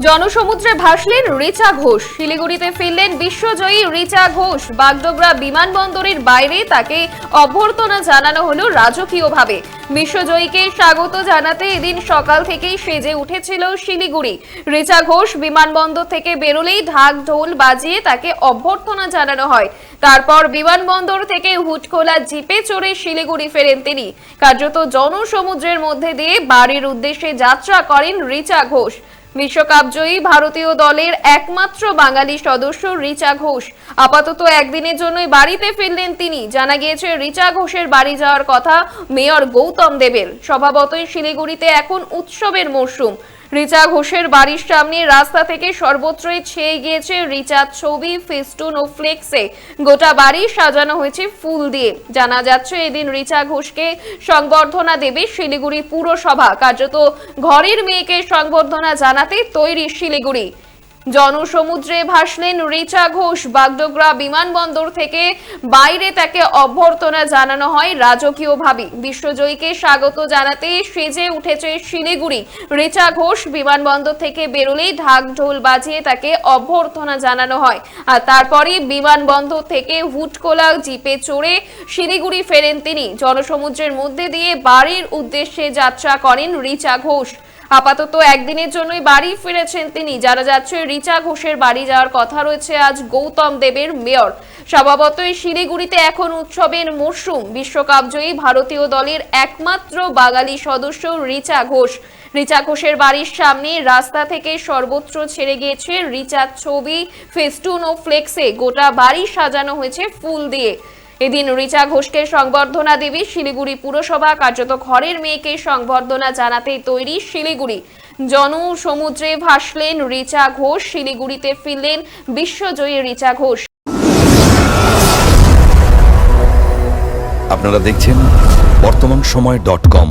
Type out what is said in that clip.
জনসমুদ্রে ভাসলেন রিচা ঘোষ। শিলিগুড়িতে ফিরলেন বিশ্বজয়ী রিচা ঘোষ। বাগডোগরা বিমানবন্দরের বাইরে তাকে অভ্যর্থনা জানানো হলো রাজকীয়ভাবে। বিশ্বজয়ীকে স্বাগত জানাতে এদিন সকাল থেকেই সেজে উঠেছিল শিলিগুড়ি। রিচা ঘোষ বিমানবন্দর থেকে বেরোলেই ঢাক ঢোল বাজিয়ে তাকে অভ্যর্থনা জানানো হয়। তারপর বিমানবন্দর থেকে হুটখোলা জিপে চড়ে শিলিগুড়ি ফেরেন তিনি। কার্যত জনসমুদ্রের মধ্যে দিয়ে বাড়ির উদ্দেশ্যে যাত্রা করেন রিচা ঘোষ। বিশ্বকাপ জয়ী ভারতীয় দলের একমাত্র বাঙালি সদস্য রিচা ঘোষ। আপাতত একদিনের জন্যই বাড়িতে ফিরলেন তিনি। জানা গিয়েছে, রিচা ঘোষের বাড়ি যাওয়ার কথা মেয়র গৌতম দেবের। স্বভাবতই শিলিগুড়িতে এখন উৎসবের মরশুম। রিচা ঘোষের বাড়ির সামনে রাস্তা থেকে সর্বত্রই ছেয়ে গিয়েছে রিচার ছবি, ফেস্টুন ও ফ্লেক্সে। গোটা বাড়ি সাজানো হয়েছে ফুল দিয়ে। জানা যাচ্ছে, এদিন রিচা ঘোষকে সংবর্ধনা দেবে শিলিগুড়ি পুরসভা। কার্যত ঘরের মেয়েকে সংবর্ধনা জানাতে তৈরি শিলিগুড়ি। জনসমুদ্রে ভাসলেন রিচা ঘোষ। বাগডোগরা বিমানবন্দর থেকে বাইরে তাকে অভ্যর্থনা জানানো হয় রাজকীয়ভাবে। বিশ্বজয়ীকে স্বাগত জানাতে সেজে উঠেছে শিলিগুড়ি। রিচা ঘোষ বিমানবন্দর থেকে বেরোলেই ঢাক ঢোল বাজিয়ে তাকে অভ্যর্থনা জানানো হয়। আর তারপরে বিমানবন্দর থেকে হুটকোলা জিপে চড়ে শিলিগুড়ি ফেরেন তিনি। জনসমুদ্রের মধ্যে দিয়ে বাড়ির উদ্দেশ্যে যাত্রা করেন রিচা ঘোষ। আপাতত একদিনের জন্যই বাড়ি ফিরেছেন তিনি। যারা যাচ্ছে, রিচা ঘোষের বাড়ি যাওয়ার কথা রয়েছে আজ গৌতম দেবের মেয়র। স্বভাবতই শিলিগুড়িতে এখন উৎসবের মরশুম। বিশ্বকাপ জয়ী ভারতীয় দলের একমাত্র বাঙালি সদস্য রিচা ঘোষ। রিচা ঘোষের বাড়ির সামনে রাস্তা থেকে সর্বত্র ছেড়ে গিয়েছে রিচার ছবি, ফেস্টুন ও ফ্লেক্সে। গোটা বাড়ি সাজানো হয়েছে ফুল দিয়ে। এদিন রিচা ঘোষকে সংবর্ধনা দেবে শিলিগুড়ি পুরসভা। কার্যত ঘরের মেয়েকে সংবর্ধনা জানাতে তৈরি শিলিগুড়ি। জন সমুদ্রে ভাসলেন রিচা ঘোষ, শিলিগুড়িতে ফিরলেন বিশ্বজয়ী রিচা ঘোষ। আপনারা দেখছেন বর্তমান সময় ডট কম।